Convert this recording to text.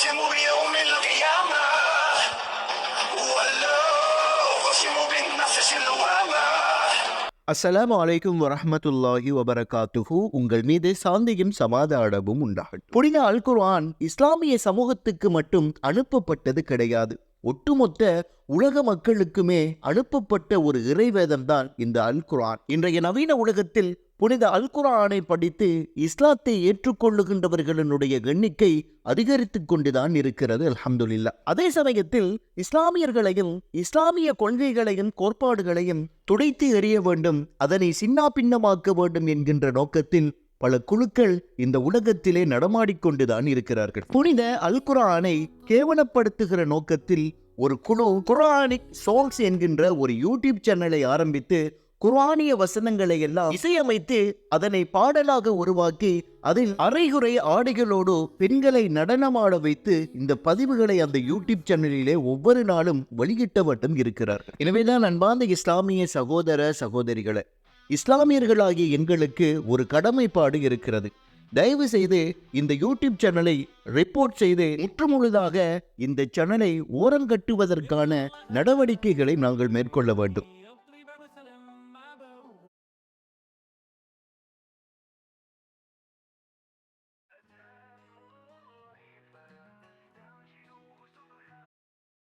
She moving on வபரகாத்துஹு உங்கள் மீது சாந்தியும் சமாதானமும் உண்டாகட்டும். புனித அல் குர்ஆன் இஸ்லாமிய சமூகத்துக்கு மட்டும் அனுப்பப்பட்டது கிடையாது. ஒட்டுமொத்த உலக மக்களுக்குமே அனுப்பப்பட்ட ஒரு இறைவேதம் தான் இந்த அல் குரான் இன்றைய நவீன உலகத்தில் புனித அல்குரானை படித்து இஸ்லாத்தை ஏற்றுக்கொள்ளுகின்றவர்களினுடைய எண்ணிக்கை அதிகரித்து கொண்டுதான் இருக்கிறது அலமதுல்லா அதே சமயத்தில் இஸ்லாமியர்களையும் இஸ்லாமிய கொள்கைகளையும் கோட்பாடுகளையும் துடைத்து எறிய வேண்டும் அதனை சின்னாபின்னமாக்க வேண்டும் என்கின்ற நோக்கத்தில் பல குழுக்கள் இந்த உலகத்திலே நடமாடிக்கொண்டுதான் இருக்கிறார்கள். புனித அல் குர்ஆனை கேவலப்படுத்துகிற நோக்கத்தில் ஒரு குழு குர்ஆனிக் சோங்ஸ் என்கின்ற ஒரு யூடியூப் சேனலை ஆரம்பித்து குர்ஆனிய வசனங்களை எல்லாம் இசையமைத்து அதனை பாடலாக உருவாக்கி அதில் அரைகுறை ஆடைகளோடு பெண்களை நடனமாட வைத்து இந்த பதிவுகளை அந்த யூடியூப் சேனலிலே ஒவ்வொரு நாளும் வெளியிட்ட வட்டம் இருக்கிறார்கள் எனவேதான் அன்பார்ந்த இஸ்லாமிய சகோதர சகோதரிகளை இஸ்லாமியர்களாகிய எங்களுக்கு ஒரு கடமைப்பாடு இருக்கிறது. தயவு செய்து இந்த யூடியூப் சேனலை ரிப்போர்ட் செய்து முற்றுமுழுதாக இந்த சேனலை ஓரங்கட்டுவதற்கான நடவடிக்கைகளை நாங்கள் மேற்கொள்ள வேண்டும்.